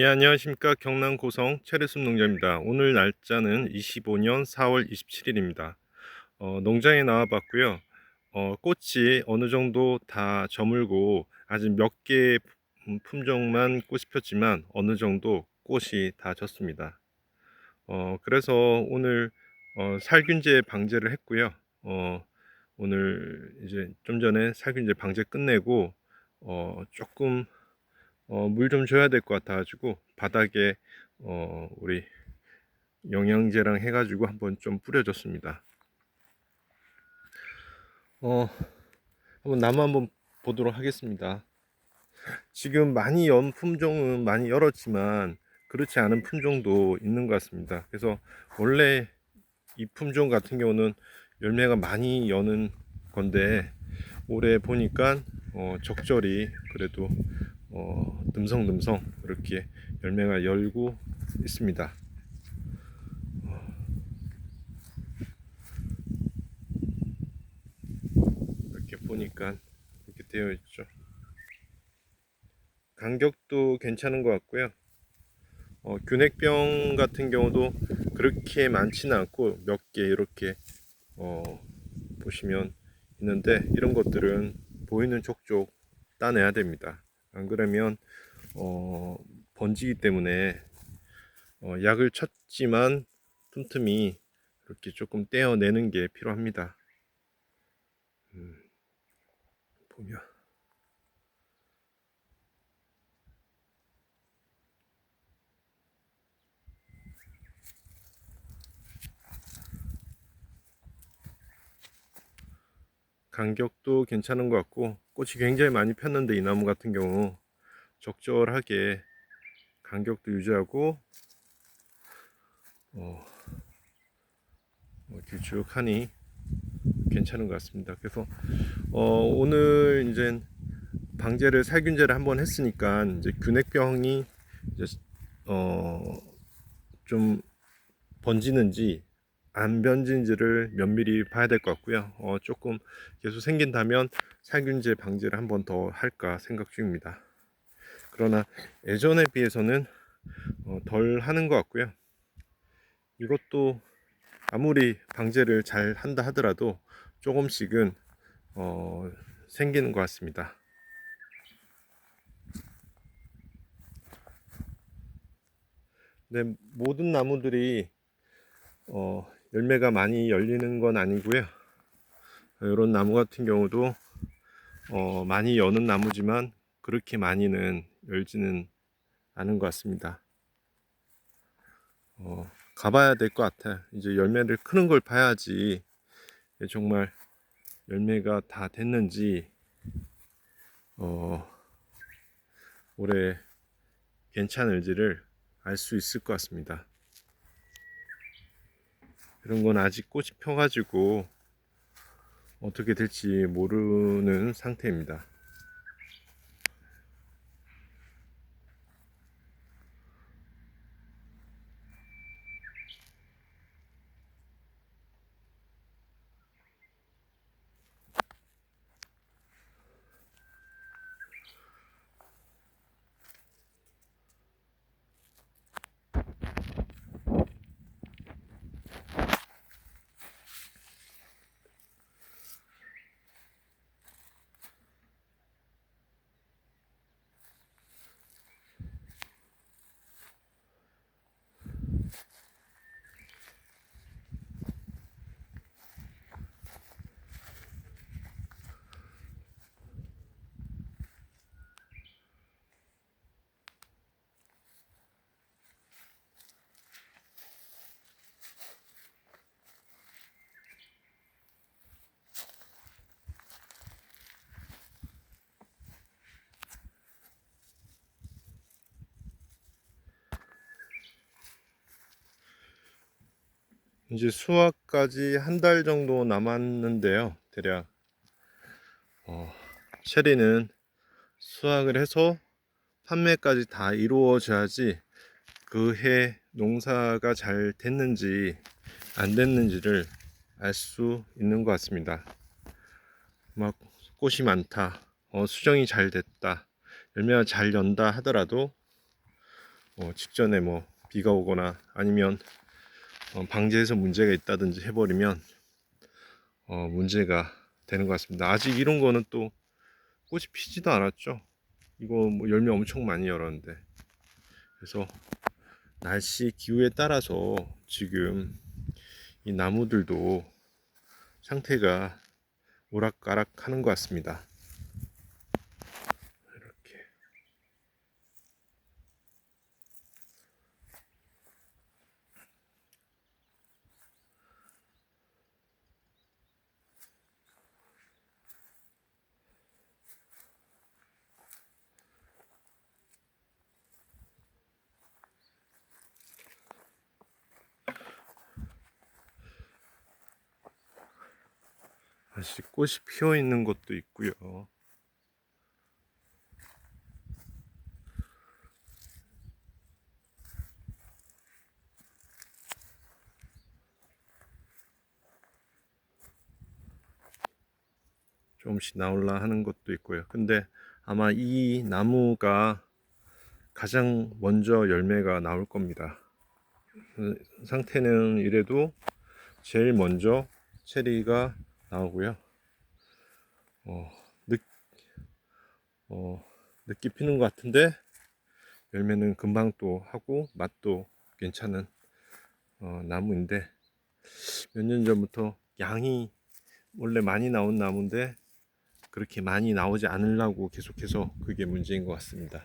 예, 안녕하십니까. 경남 고성 체리숲 농장입니다. 오늘 날짜는 25년 4월 27일입니다. 어, 농장에 나와 봤고요. 어, 꽃이 어느 정도 다 저물고 아직 몇개 품종만 꽃이 폈지만 어느 정도 꽃이 다 졌습니다. 어, 그래서 오늘 어, 살균제 방제를 했고요. 어, 오늘 이제 좀 전에 살균제 방제 끝내고 어, 조금 어, 물 좀 줘야 될 것 같아가지고 바닥에 어, 우리 영양제랑 해가지고 한번 좀 뿌려줬습니다. 어, 한번 나무 한번 보도록 하겠습니다. 지금 많이 연 품종은 많이 열었지만 그렇지 않은 품종도 있는 것 같습니다. 그래서 원래 이 품종 같은 경우는 열매가 많이 여는 건데 올해 보니까 어, 적절히 그래도 어, 듬성듬성 이렇게 열매가 열고 있습니다. 이렇게 보니까 이렇게 되어 있죠. 간격도 괜찮은 것 같고요. 어, 균핵병 같은 경우도 그렇게 많지는 않고 몇 개 이렇게 어, 보시면 있는데 이런 것들은 보이는 족족 따내야 됩니다. 안 그러면 어, 번지기 때문에 어, 약을 쳤지만 틈틈이 이렇게 조금 떼어내는 게 필요합니다. 음, 보면 간격도 괜찮은 것 같고 꽃이 굉장히 많이 폈는데 이 나무 같은 경우 적절하게 간격도 유지하고 어, 어, 길쭉하니 괜찮은 것 같습니다. 그래서 어, 오늘 이제 방제를 살균제를 한번 했으니까 이제 균핵병이 이제 어, 좀 번지는지 안 변진지를 면밀히 봐야 될 것 같고요. 어, 조금 계속 생긴다면 살균제 방제를 한 번 더 할까 생각 중입니다. 그러나 예전에 비해서는 어, 덜 하는 것 같고요. 이것도 아무리 방제를 잘 한다 하더라도 조금씩은 어, 생기는 것 같습니다. 네, 모든 나무들이 어, 열매가 많이 열리는 건 아니고요. 이런 나무 같은 경우도 어, 많이 여는 나무지만 그렇게 많이는 열지는 않은 것 같습니다. 어, 가봐야 될 것 같아요. 이제 열매를 크는 걸 봐야지 정말 열매가 다 됐는지 어, 올해 괜찮을지를 알 수 있을 것 같습니다. 이런 건 아직 꽃이 펴가지고 어떻게 될지 모르는 상태입니다. 이제 수확까지 한 달 정도 남았는데요. 대략 어, 체리는 수확을 해서 판매까지 다 이루어져야지 그 해 농사가 잘 됐는지 안 됐는지를 알 수 있는 것 같습니다. 막 꽃이 많다, 어, 수정이 잘 됐다, 열매가 잘 연다 하더라도 어, 직전에 뭐 비가 오거나 아니면 어, 방제에서 문제가 있다든지 해버리면 어, 문제가 되는 것 같습니다. 아직 이런 거는 또 꽃이 피지도 않았죠. 이거 뭐 열매 엄청 많이 열었는데 그래서 날씨 기후에 따라서 지금 이 나무들도 상태가 오락가락 하는 것 같습니다. 다시 꽃이 피어 있는 것도 있고요. 조금씩 나올라 하는 것도 있고요. 근데 아마 이 나무가 가장 먼저 열매가 나올 겁니다. 그 상태는 이래도 제일 먼저 체리가 나오고요. 어, 늦, 어, 늦게 피는 것 같은데 열매는 금방 또 하고 맛도 괜찮은 어, 나무인데 몇 년 전부터 양이 원래 많이 나온 나무인데 그렇게 많이 나오지 않으려고 계속해서 그게 문제인 것 같습니다.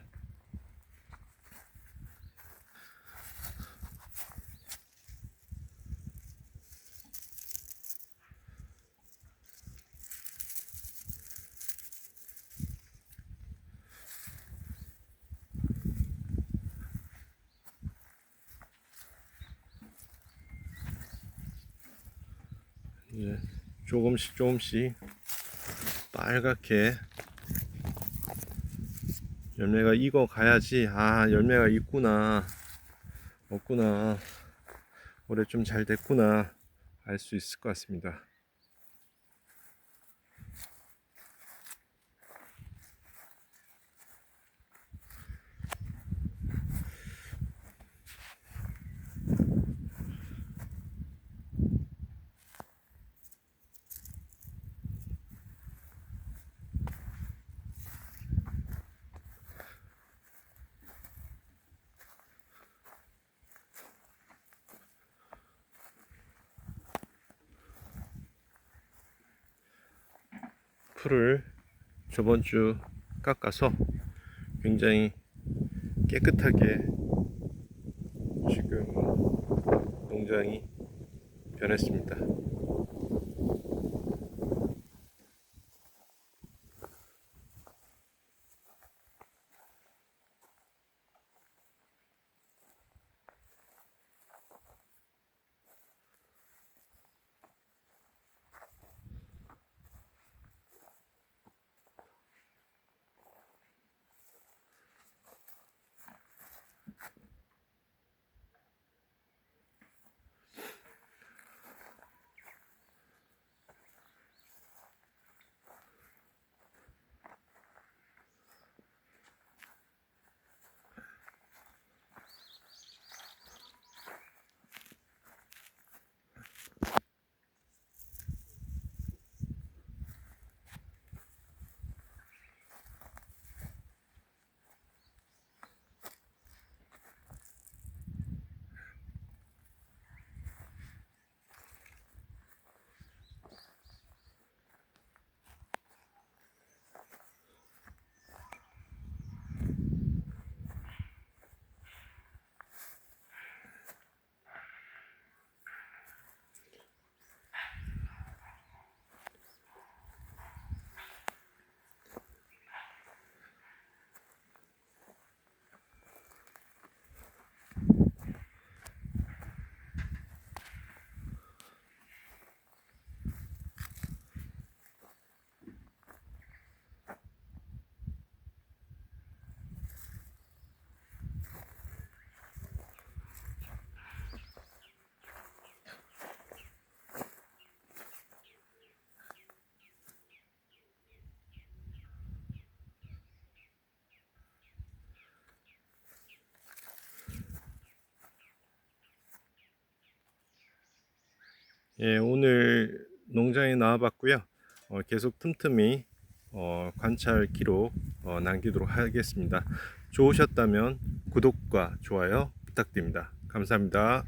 이제 조금씩 조금씩 빨갛게 열매가 익어 가야지. 아 열매가 있구나. 없구나. 올해 좀 잘 됐구나. 알 수 있을 것 같습니다. 풀을 저번 주 깎아서 굉장히 깨끗하게 지금 농장이 변했습니다. 예, 오늘 농장에 나와봤고요. 어, 계속 틈틈이 어, 관찰 기록 어, 남기도록 하겠습니다. 좋으셨다면 구독과 좋아요 부탁드립니다. 감사합니다.